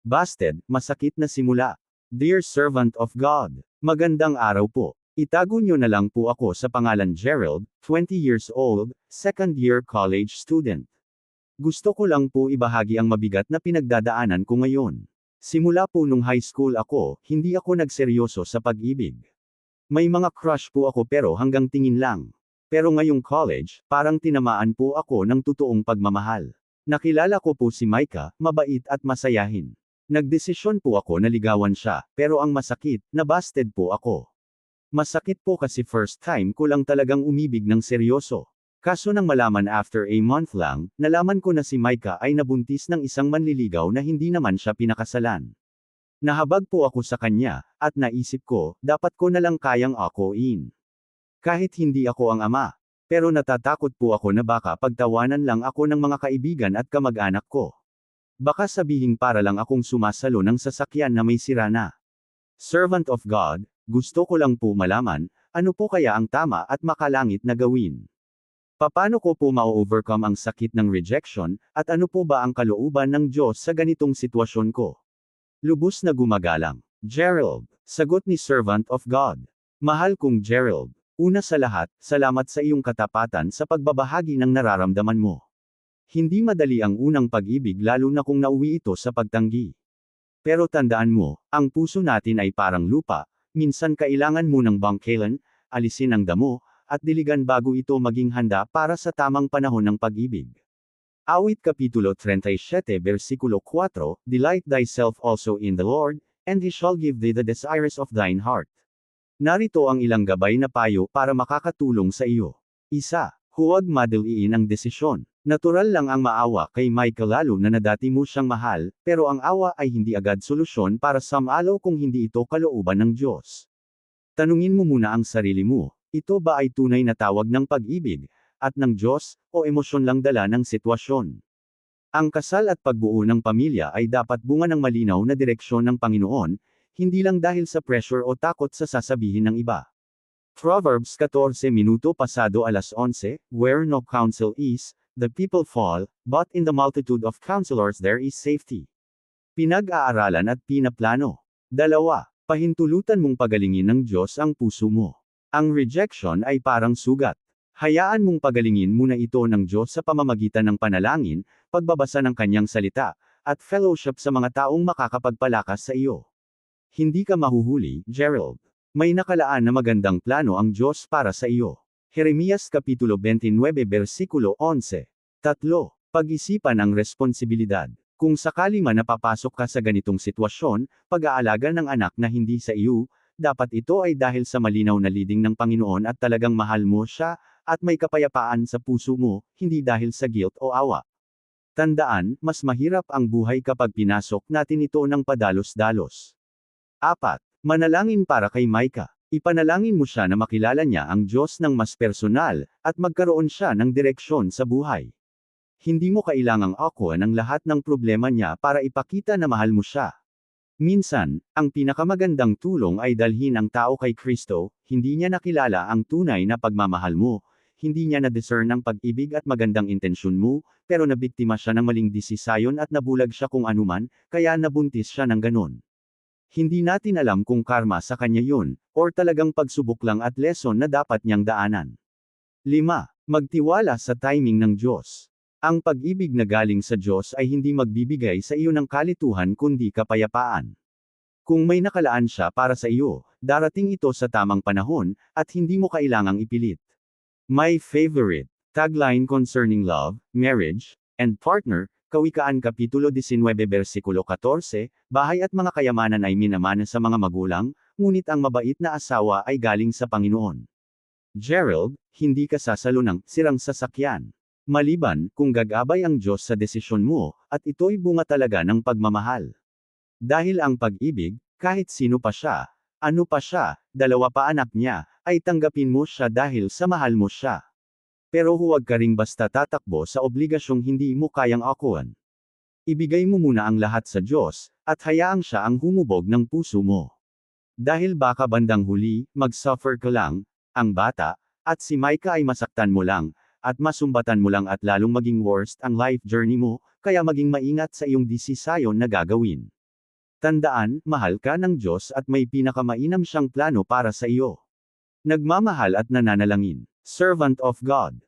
Busted, masakit na simula. Dear Servant of God, magandang araw po. Itago nyo na lang po ako sa pangalan Gerald, 20 years old, second year college student. Gusto ko lang po ibahagi ang mabigat na pinagdadaanan ko ngayon. Simula po nung high school ako, hindi ako nagseryoso sa pag-ibig. May mga crush po ako pero hanggang tingin lang. Pero ngayong college, parang tinamaan po ako ng totoong pagmamahal. Nakilala ko po si Micah, mabait at masayahin. Nagdesisyon po ako na ligawan siya, pero ang masakit, nabasted po ako. Masakit po kasi first time ko lang talagang umibig ng seryoso. Kaso nang malaman after a month lang, nalaman ko na si Micah ay nabuntis ng isang manliligaw na hindi naman siya pinakasalan. Nahabag po ako sa kanya, at naisip ko, dapat ko na lang kayang ako in. Kahit hindi ako ang ama. Pero natatakot po ako na baka pagtawanan lang ako ng mga kaibigan at kamag-anak ko. Baka sabihin para lang akong sumasalo ng sasakyan na may sira na. Servant of God, gusto ko lang po malaman, ano po kaya ang tama at makalangit na gawin? Paano ko po ma-overcome ang sakit ng rejection, at ano po ba ang kalooban ng Diyos sa ganitong sitwasyon ko? Lubos na gumagalang. Gerald, sagot ni Servant of God. Mahal kong Gerald, una sa lahat, salamat sa iyong katapatan sa pagbabahagi ng nararamdaman mo. Hindi madali ang unang pag-ibig lalo na kung nauwi ito sa pagtanggi. Pero tandaan mo, ang puso natin ay parang lupa, minsan kailangan mo ng bangkailan, alisin ang damo, at diligan bago ito maging handa para sa tamang panahon ng pag-ibig. Awit Kapitulo 37 Versikulo 4, Delight thyself also in the Lord, and He shall give thee the desires of thine heart. Narito ang ilang gabay na payo para makakatulong sa iyo. Isa, huwag madaliin ang desisyon. Natural lang ang maawa kay Michael lalo na nadati mo siyang mahal, pero ang awa ay hindi agad solusyon para sa malo kung hindi ito kalooban ng Diyos. Tanungin mo muna ang sarili mo, ito ba ay tunay na tawag ng pag-ibig, at ng Diyos, o emosyon lang dala ng sitwasyon? Ang kasal at pagbuo ng pamilya ay dapat bunga ng malinaw na direksyon ng Panginoon, hindi lang dahil sa pressure o takot sa sasabihin ng iba. Proverbs 14 minuto pasado alas 11, where no counsel is, The people fall, but in the multitude of counselors there is safety. Pinag-aaralan at pinaplano. Dalawa, pahintulutan mong pagalingin ng Diyos ang puso mo. Ang rejection ay parang sugat. Hayaan mong pagalingin muna ito ng Diyos sa pamamagitan ng panalangin, pagbabasa ng kanyang salita, at fellowship sa mga taong makakapagpalakas sa iyo. Hindi ka mahuhuli, Gerald. May nakalaan na magandang plano ang Diyos para sa iyo. Jeremias Kapitulo 29 Versikulo 11. Tatlo, pag-isipan ang responsibilidad. Kung sakali man napapasok ka sa ganitong sitwasyon, pag-aalaga ng anak na hindi sa iyo, dapat ito ay dahil sa malinaw na leading ng Panginoon at talagang mahal mo siya, at may kapayapaan sa puso mo, hindi dahil sa guilt o awa. Tandaan, mas mahirap ang buhay kapag pinasok natin ito ng padalos-dalos. 4. Manalangin para kay Micah. Ipanalangin mo siya na makilala niya ang Diyos ng mas personal, at magkaroon siya ng direksyon sa buhay. Hindi mo kailangang ako ng lahat ng problema niya para ipakita na mahal mo siya. Minsan, ang pinakamagandang tulong ay dalhin ang tao kay Kristo, hindi niya nakilala ang tunay na pagmamahal mo, hindi niya na-discern ng pag-ibig at magandang intensyon mo, pero nabiktima siya ng maling disisayon at nabulag siya kung anuman, kaya nabuntis siya ng ganon. Hindi natin alam kung karma sa kanya yun, or talagang pagsubok lang at lesson na dapat niyang daanan. 5. Magtiwala sa timing ng Diyos. Ang pag-ibig na galing sa Diyos ay hindi magbibigay sa iyo ng kalituhan kundi kapayapaan. Kung may nakalaan siya para sa iyo, darating ito sa tamang panahon, at hindi mo kailangang ipilit. My favorite tagline concerning love, marriage, and partner, Kawikaan Kapitulo 19 Versikulo 14, Bahay at mga kayamanan ay minamana sa mga magulang, ngunit ang mabait na asawa ay galing sa Panginoon. Gerald, hindi ka sasalo ng sirang sasakyan. Maliban, kung gagabay ang Diyos sa desisyon mo, at ito'y bunga talaga ng pagmamahal. Dahil ang pag-ibig, kahit sino pa siya, ano pa siya, dalawa pa anak niya, ay tanggapin mo siya dahil sa mahal mo siya. Pero huwag ka ring basta tatakbo sa obligasyong hindi mo kayang akuan. Ibigay mo muna ang lahat sa Diyos, at hayaang siya ang humubog ng puso mo. Dahil baka bandang huli, mag-suffer ka lang, ang bata, at si Micah ay masaktan mo lang, at masumbatan mo lang at lalong maging worst ang life journey mo, kaya maging maingat sa iyong desisayon na gagawin. Tandaan, mahal ka ng Diyos at may pinakamainam siyang plano para sa iyo. Nagmamahal at nananalangin. Servant of God.